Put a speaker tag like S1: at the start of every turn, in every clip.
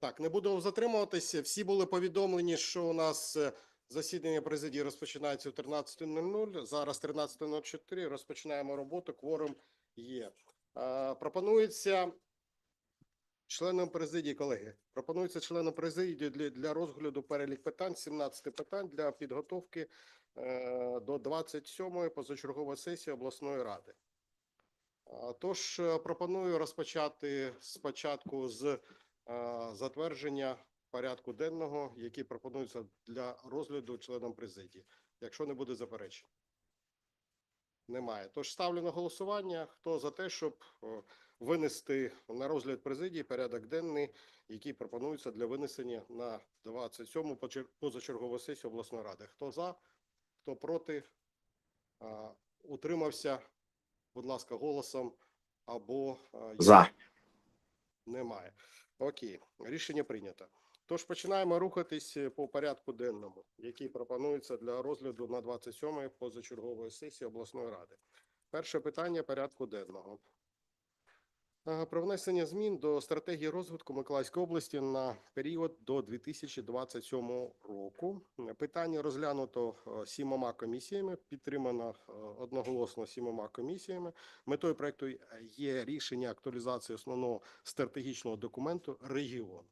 S1: Так, не буду затримуватися. Всі були повідомлені, що у нас е, засідання президії розпочинається о 13.00. Зараз 13.04. Розпочинаємо роботу. Кворум є. Пропонується членам президії, колеги, пропонується членам президії для, для розгляду перелік питань, 17 питань для підготовки е, до 27-ї позачергової сесії обласної ради. Тож е, пропоную розпочати спочатку з затвердження порядку денного, який пропонується для розгляду членам президії, якщо не буде заперечень. Немає. Тож ставлю на голосування. Хто за те, щоб е, винести на розгляд президії порядок денний, який пропонується для винесення на 27-му почер- позачергову сесію обласної ради? Хто за, хто проти? Утримався, будь ласка, голосом або
S2: За.
S1: немає. Окей, рішення прийнято. Тож починаємо рухатись е, по порядку денному, який пропонується для розгляду на 27-ї позачергової сесії обласної ради. Перше питання порядку денного. Е, Про внесення змін до стратегії розвитку Миколаївської області на період до 2027 року. Питання розглянуто е, сімома комісіями, підтримано е, одноголосно сімома комісіями. Метою проекту є рішення актуалізації основного стратегічного документу регіон.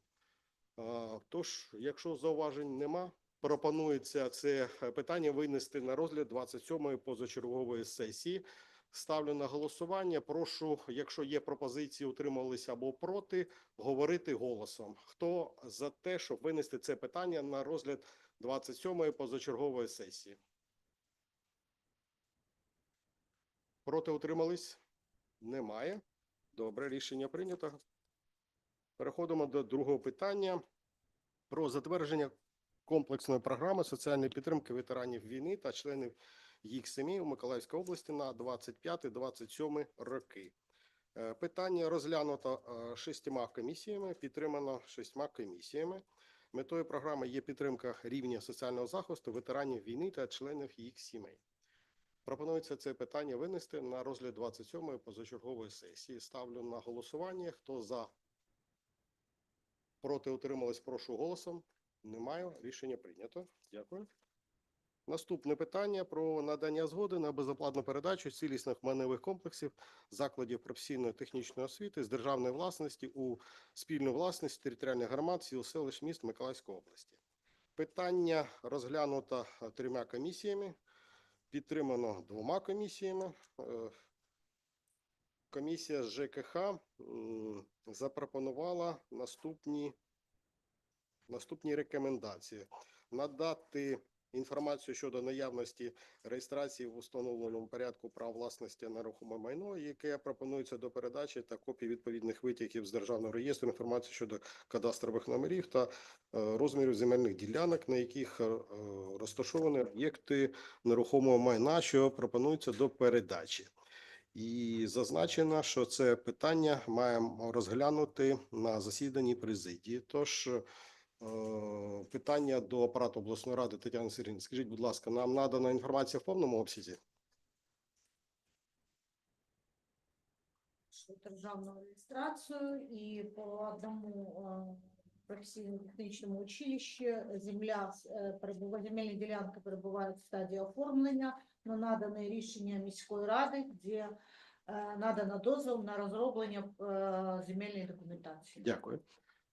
S1: Тож, якщо зауважень нема, пропонується це питання винести на розгляд 27-ї позачергової сесії. Ставлю на голосування. Прошу, якщо є пропозиції, утрималися або проти, говорити голосом. Хто за те, щоб винести це питання на розгляд 27-ї позачергової сесії? Проти утримались? Немає. Добре, рішення прийнято. Переходимо до другого питання про затвердження комплексної програми соціальної підтримки ветеранів війни та членів їх сімей у Миколаївській області на 25-27 роки. Е, Питання розглянуто е, шістьма комісіями, підтримано шістьма комісіями. Метою програми є підтримка рівня соціального захисту ветеранів війни та членів їх сімей. Пропонується це питання винести на розгляд 27-ї позачергової сесії. Ставлю на голосування. Хто за? Проти утримались, прошу голосом. Немає. Рішення прийнято. Дякую. Наступне питання про надання згоди на безоплатну передачу цілісних майнових комплексів закладів професійної технічної освіти з державної власності у спільну власність територіальних громад сіл селищ міст Миколаївської області. Питання розглянуто е, трьома комісіями, підтримано двома комісіями. Е, Комісія з ЖКХ запропонувала наступні, наступні рекомендації. Надати інформацію щодо наявності реєстрації в установленому порядку прав власності на рухоме майно, яке пропонується до передачі, та копії відповідних витягів з державного реєстру інформації щодо кадастрових номерів та е, розмірів земельних ділянок, на яких е, розташовані об'єкти нерухомого майна, що пропонуються до передачі. І зазначено, що це питання маємо розглянути на засіданні президії. Тож питання до апарату обласної ради Тетяни Сергійовни. Скажіть, будь ласка, нам надана інформація в повному обсязі?
S3: державну реєстрацію і по одному е, професійно-технічному училищі земля е, перебуває, земельні ділянки перебувають в стадії оформлення на надане рішення міської ради, де е, надано дозвіл на розроблення е, земельної документації.
S1: Дякую.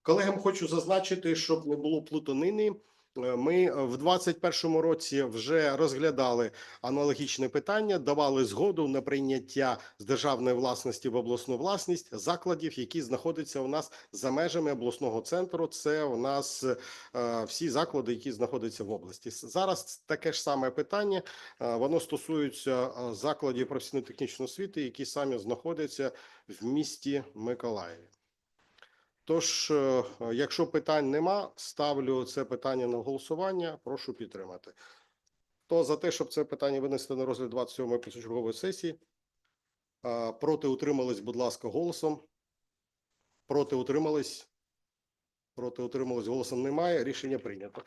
S1: Колегам хочу зазначити, щоб не було плутанини. е, Ми в 2021 році вже розглядали аналогічне питання, давали згоду на прийняття з державної власності в обласну власність закладів, які знаходяться у нас за межами обласного центру. Це у нас е, всі заклади, які знаходяться в області. Зараз таке ж саме питання. е, Воно стосується е, закладів професійно-технічної освіти, які самі знаходяться в місті Миколаєві. Тож, е, якщо питань нема, ставлю це питання на голосування. Прошу підтримати. Хто за те, щоб це питання винести на розгляд 27-ї позачергової сесії? Проти утримались, будь ласка, голосом. Проти утримались. Проти утримались голосом немає. Рішення прийнято.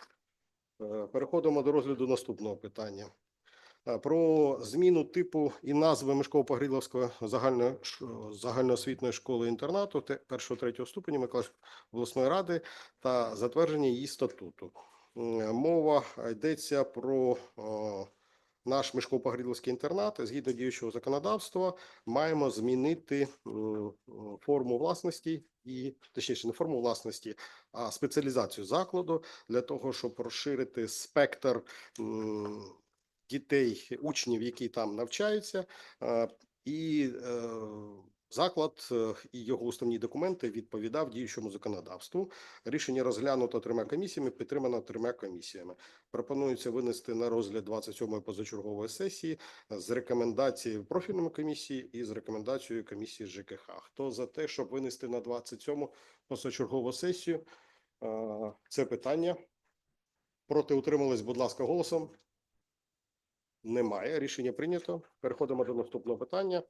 S1: Е, Переходимо до розгляду наступного питання. Е, про зміну типу і назви Мишково-Погріловської загальної ш- загальноосвітньої школи інтернату першого третього ступеня Миколаївської обласної ради та затвердження її статуту. Мова йдеться про наш Мишково-Погріловський інтернат. Згідно діючого законодавства, маємо змінити м, форму власності і точніше не форму власності, а спеціалізацію закладу для того, щоб розширити спектр дітей, учнів, які там навчаються, е, і е, заклад е, і його уставні документи відповідав діючому законодавству. Рішення розглянуто трьома комісіями, підтримано трьома комісіями. Пропонується винести на розгляд 27-ї позачергової сесії з рекомендацією профільної комісії і з рекомендацією комісії ЖКХ. Хто за те, щоб винести на 27-му позачергову сесію це питання? Проти утримались, будь ласка, голосом. Немає. Рішення прийнято. Переходимо до наступного питання.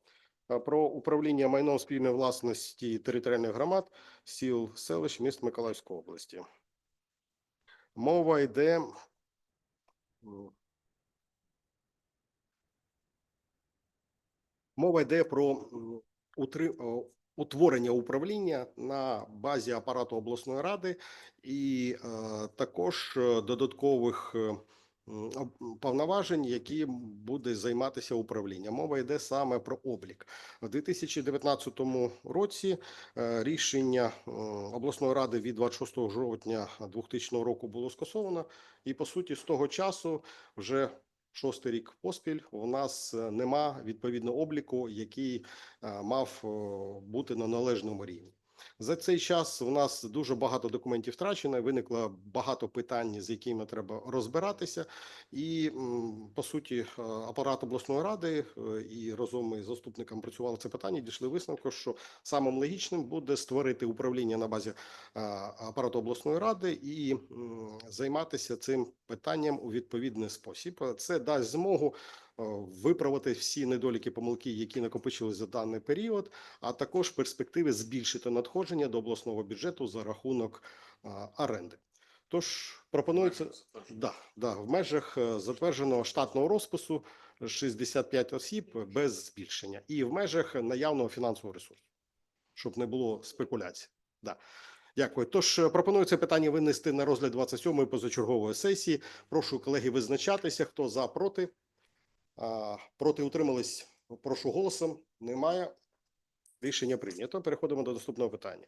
S1: Про управління майном спільної власності територіальних громад сіл, селищ, міст Миколаївської області. Мова йде. Мова йде про утворення управління на базі апарату обласної ради і е, також е, додаткових е, повноважень, які буде займатися управління. Мова йде саме про облік. У 2019 році е, рішення обласної ради від 26 жовтня 2000 року було скасовано, і по суті з того часу вже шостий рік поспіль у нас е, нема відповідного обліку, який е, мав бути на належному рівні. За цей час у нас дуже багато документів втрачено. Виникло багато питань, з якими треба розбиратися. І по суті, е, апарат обласної ради е, і разом із заступником працювали це питання. Дійшли висновку, що самим логічним буде створити управління на базі е, апарату обласної ради і займатися цим питанням у відповідний спосіб. Це дасть змогу виправити всі недоліки, помилки, які накопичились за даний період, а також перспективи збільшити надходження до обласного бюджету за рахунок е, оренди. Тож пропонується да, да, в межах е, затвердженого штатного розпису 65 осіб без збільшення і в межах наявного фінансового ресурсу, щоб не було спекуляцій. Да. Дякую. Тож е, пропоную це питання винести на розгляд 27-ї позачергової сесії. Прошу колеги визначатися, хто за, проти. Проти утримались. Прошу голосом. Немає. Рішення прийнято. Переходимо до наступного питання.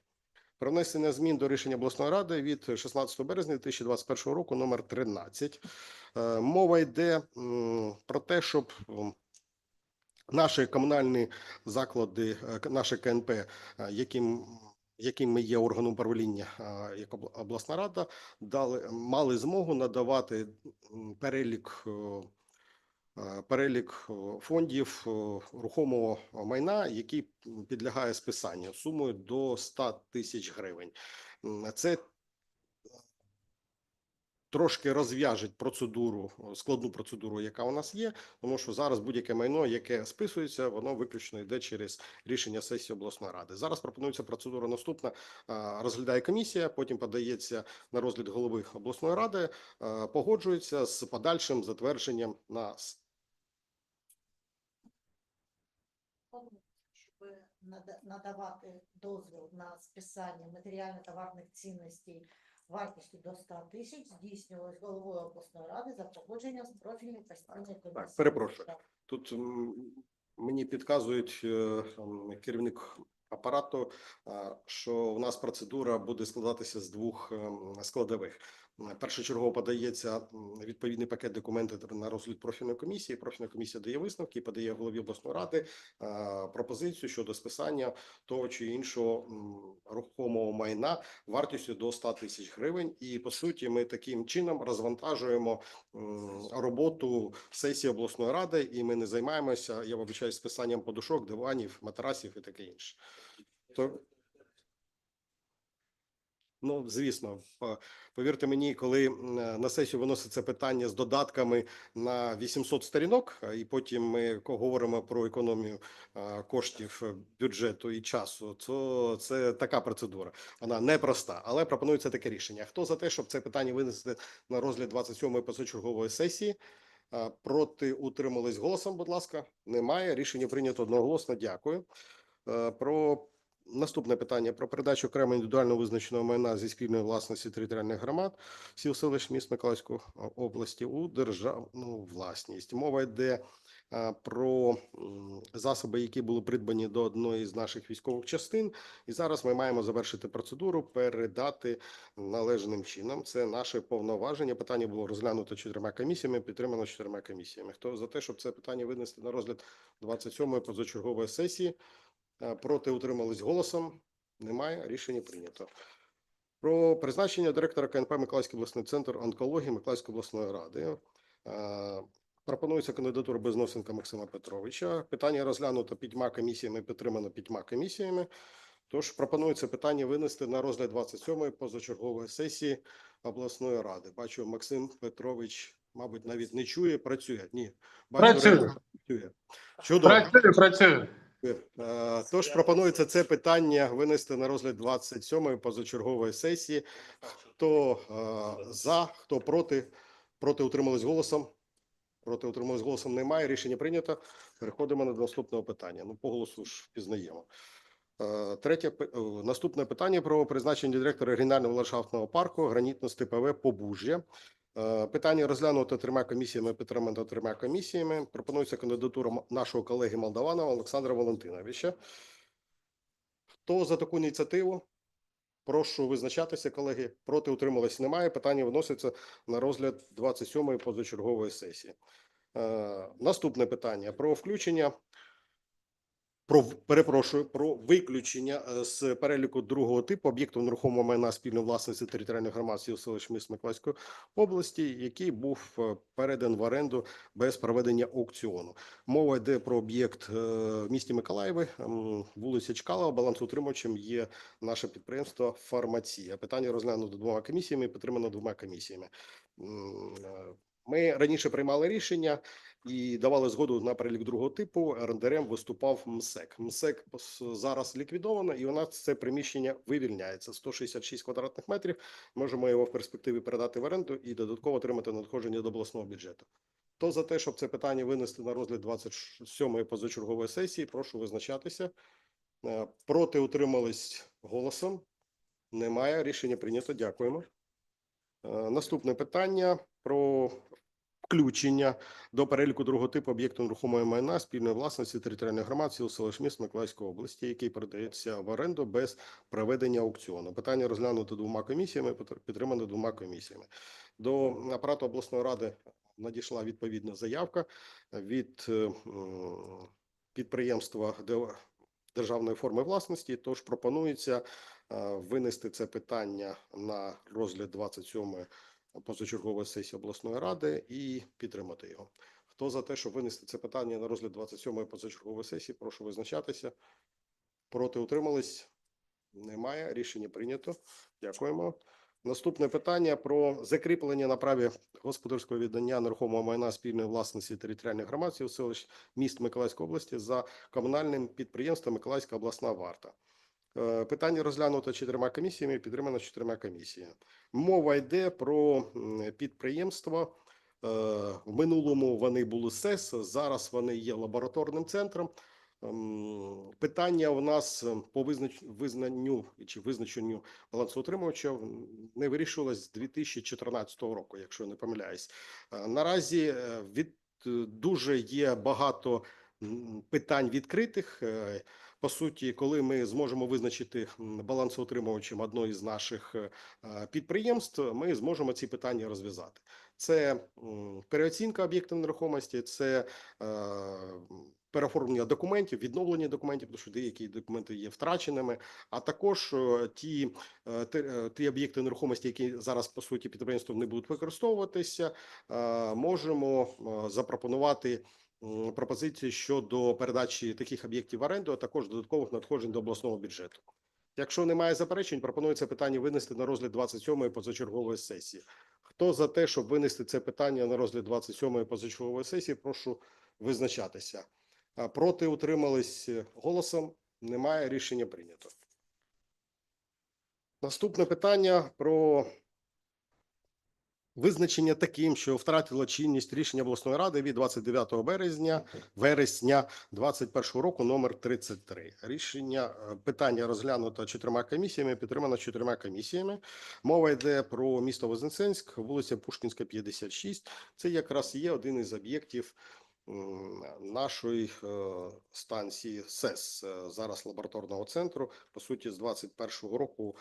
S1: Про внесення змін до рішення обласної ради від 16 березня 2021 року номер 13. Е, Мова йде про те, щоб наші комунальні заклади, е, наше КНП, е, яким ми є органом управління як обласна рада, дали мали змогу надавати перелік перелік е, фондів е, рухомого майна, який підлягає списанню сумою до 100 тисяч гривень. Це трошки розв'яжуть процедуру, складну процедуру, яка у нас є, тому що зараз будь-яке майно, яке списується, воно виключно йде через рішення сесії обласної ради. Зараз пропонується процедура наступна: розглядає комісія, потім подається на розгляд голови обласної ради, погоджується з подальшим затвердженням на
S3: надавати дозвіл на списання матеріально-товарних цінностей вартістю до 100 тисяч здійснювалось головою обласної ради за погодженням з профільною постійною комісією.
S1: перепрошую. Тут мені підказують е, керівник апарату, що у нас процедура буде складатися з двох ем, складових. М, Першочергово подається відповідний пакет документів на розгляд профільної комісії. Профільна комісія дає висновки, подає голові обласної ради е, пропозицію щодо списання того чи іншого рухомого майна вартістю до 100 тисяч гривень. І по суті, ми таким чином розвантажуємо роботу сесії обласної ради, і ми не займаємося, я вибачаю, списанням подушок, диванів, матрасів і таке інше. Ну, звісно, повірте мені, коли на сесію виноситься питання з додатками на 800 сторінок, і потім ми говоримо про економію коштів е, бюджету і часу, то це така процедура. Вона непроста, але пропонується таке рішення. Хто за те, щоб це питання винести на розгляд 27-ї позачергової сесії? Проти утримались голосом, будь ласка. Немає. Рішення прийнято одноголосно. Дякую. Е, Про наступне питання про передачу окремо індивідуально визначеного майна зі спільної власності територіальних громад сіл селищ міст Миколаївської області у державну власність. Мова йде про засоби, які були придбані до одної з наших військових частин, і зараз ми маємо завершити процедуру, передати належним чином. Це наше повноваження. Питання було розглянуто чотирма комісіями, підтримано чотирма комісіями. Хто за те, щоб це питання винести на розгляд 27-ї позачергової сесії? Е, Проти утримались голосом. Немає. Рішення прийнято. Про призначення директора КНП Миколаївський обласний центр онкології Миколаївської обласної ради. Е, Пропонується кандидатура Безносенка Максима Петровича. Питання розглянуто п'ятьма комісіями, підтримано п'ятьма комісіями. Тож пропонується питання винести на розгляд 27-ї позачергової сесії обласної ради. Бачу, Максим Петрович, мабуть, навіть не чує, працює. Ні, бачу,
S2: Працює.
S1: працює. Чудово.
S2: Працюю, працюю.
S1: Е, Тож пропонується це питання винести на розгляд 27-ї позачергової сесії. Хто е, за, хто проти, проти утримались голосом. Проти утримались голосом немає. Рішення прийнято. Переходимо до наступного питання. Ну, по голосу ж впізнаємо. Е, Третє наступне питання про призначення директора регіонального ландшафтного парку гранітно-степове Побужжя. Е, Питання розглянуто трьома комісіями, підтримано трьома комісіями. Пропонується кандидатура нашого колеги Молдаванова Олександра Валентиновича. Хто за таку ініціативу? Прошу визначатися, колеги. Проти утрималось немає. Питання виноситься на розгляд 27-ї позачергової сесії. Е, Наступне питання про включення. Про перепрошую про виключення е, з переліку другого типу об'єктів нерухомого майна спільної власності територіальних громад селищ міст Миколаївської області, який був е, передан в оренду без проведення аукціону. Мова йде про об'єкт е, в місті Миколаєві, вулиця Чкалова. Балансоутримувачем є наше підприємство Фармація. Питання розглянуто двома комісіями, підтримано двома комісіями. Ми раніше приймали рішення і давали згоду на перелік другого типу. Орендарем виступав МСЕК. МСЕК зараз ліквідовано, і у нас це приміщення вивільняється 166 квадратних метрів. Можемо його в перспективі передати в оренду і додатково отримати надходження до обласного бюджету. Хто за те, щоб це питання винести на розгляд 27-ї позачергової сесії, прошу визначатися. Е, Проти утримались голосом. Немає. Рішення прийнято. Дякуємо. Е, Наступне питання про включення до переліку другого типу об'єкту нерухомої майна спільної власності територіальних громад сіл селищ міст Миколаївської області, який передається в оренду без проведення аукціону. Питання розглянуто двома комісіями, під- підтримано двома комісіями. До апарату обласної ради надійшла відповідна заявка від е, підприємства де- державної форми власності. Тож пропонується е, винести це питання на розгляд 27 позачергової сесії обласної ради і підтримати його. Хто за те, щоб винести це питання на розгляд 27 позачергової сесії, прошу визначатися. Проти утримались? Немає. Рішення прийнято. Дякуємо. Наступне питання про закріплення на праві господарського віддання нерухомого майна спільної власності територіальних громад сіл, селищ міст Миколаївської області за комунальним підприємством Миколаївська обласна варта. Е, Питання розглянуто чотирма комісіями, підтримано чотирма комісіями. Мова йде про підприємства. Е, В минулому вони були СЕС, зараз вони є лабораторним центром. Ем, Питання у нас е, по визнанню чи визначенню балансоутримувача не вирішувалось з 2014 року, якщо я не помиляюсь. Наразі від дуже є багато питань відкритих. По суті, коли ми зможемо визначити балансоутримувачем одної з наших е, підприємств, ми зможемо ці питання розв'язати. Це переоцінка об'єктів нерухомості, це е, переоформлення документів, відновлення документів, тому що деякі документи є втраченими, а також е, ті, ті об'єкти нерухомості, які зараз по суті підприємством не будуть використовуватися, можемо запропонувати пропозиції щодо передачі таких об'єктів в оренду, а також додаткових надходжень до обласного бюджету. Якщо немає заперечень, пропонується питання винести на розгляд 27-ї позачергової сесії. Хто за те, щоб винести це питання на розгляд 27-ї позачергової сесії, прошу визначатися. Проти утримались голосом. Немає рішення прийнято. Наступне питання про визначення таким, що втратило чинність рішення обласної ради від 29 березня вересня 2021 року номер 33. Рішення е, питання розглянуто чотирма комісіями, підтримано чотирма комісіями. Мова йде про місто Вознесенськ, вулиця Пушкінська, 56. Це якраз є один із об'єктів нашої е, станції СЕС, е, зараз лабораторного центру. По суті, з 21 року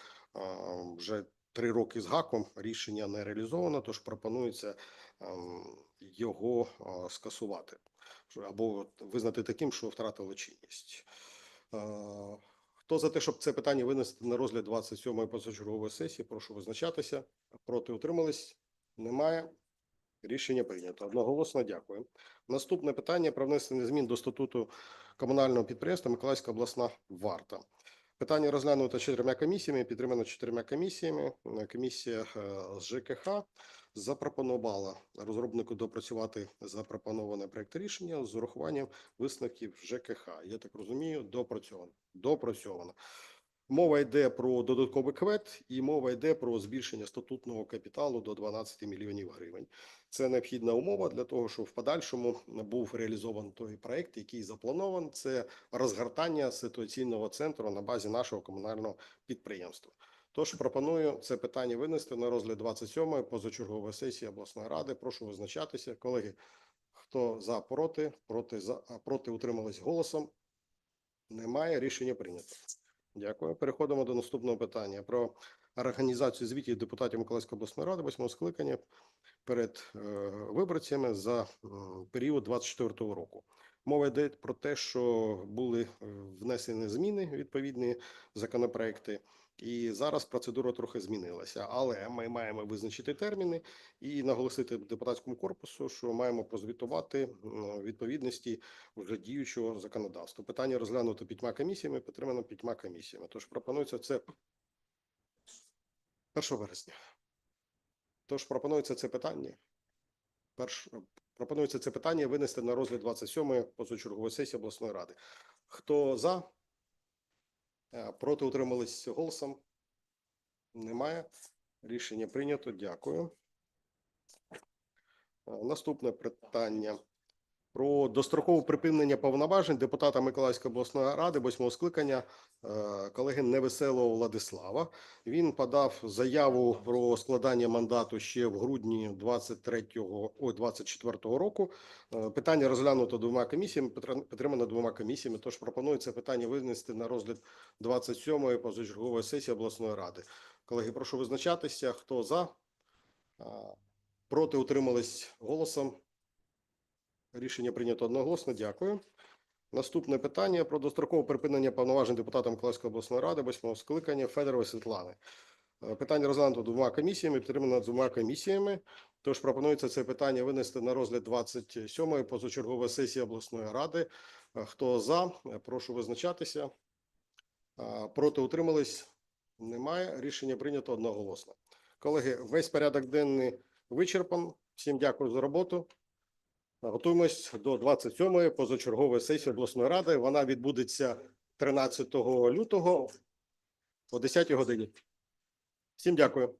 S1: вже три роки з гаком рішення не реалізовано, тож пропонується ем, його е, скасувати або визнати таким, що втратило чинність. Е, Хто за те, щоб це питання винести на розгляд 27-ї позачергової сесії, прошу визначатися. Проти утримались? Немає. Рішення прийнято. Одноголосно дякую. Наступне питання про внесення змін до статуту комунального підприємства Миколаївська обласна варта. Питання розглянуто чотирма комісіями, підтримано чотирма комісіями. Е, Комісія е, з ЖКХ запропонувала розробнику допрацювати запропоноване проект рішення з урахуванням висновків ЖКХ. Я так розумію, допрацьовано. Допрацьовано. Мова йде про додатковий квет і мова йде про збільшення статутного капіталу до 12 мільйонів гривень. Це необхідна умова для того, щоб в подальшому був реалізований той проект, який запланований. Це розгортання ситуаційного центру на базі нашого комунального підприємства. Тож пропоную це питання винести на розгляд 27-ї позачергової сесії обласної ради. Прошу визначатися, колеги. Хто за проти, проти за проти утримались голосом. Немає рішення прийнято. Дякую. Переходимо до наступного питання про організацію звітів депутатів Миколаївської обласної ради восьмого скликання перед е, виборцями за період 24 року. Мова йде про те, що були е, внесені зміни відповідні законопроекти, і зараз процедура трохи змінилася. Але ми маємо визначити терміни і наголосити депутатському корпусу, що маємо прозвітувати відповідності вже діючого законодавства. Питання розглянуто п'ятьма комісіями, підтримано п'ятьма комісіями. Тож пропонується це 1 вересня. Тож пропонується це питання. Перш пропонується це питання винести на розгляд 27-ї позачергової сесії обласної ради. Хто за? Е, Проти утримались голосом? Немає. Рішення прийнято. Дякую. Е, Наступне питання про дострокове припинення повноважень депутата Миколаївської обласної ради восьмого скликання е, колеги Невеселого Владислава. Він подав заяву про складання мандату ще в грудні 23-го, ой, 24-го року. Е, Питання розглянуто двома комісіями, підтримано двома комісіями. Тож пропоную це питання винести на розгляд 27-ї позачергової сесії обласної ради. Колеги, прошу визначатися. Хто за? Проти утримались голосом. Рішення прийнято одноголосно. Дякую. Наступне питання про дострокове припинення повноважень депутата Миколаївської обласної ради восьмого скликання Федорової Світлани. Е, Питання розглянуто двома комісіями, підтримано двома комісіями. Тож пропонується це питання винести на розгляд 27-ї позачергової сесії обласної ради. Е, Хто за, Е, прошу визначатися. Проти утримались? Немає. Рішення прийнято одноголосно. Колеги, весь порядок денний вичерпан. Всім дякую за роботу. Готуємось до 27-ї позачергової сесії обласної ради. Вона відбудеться 13 лютого о 10 годині. Всім дякую.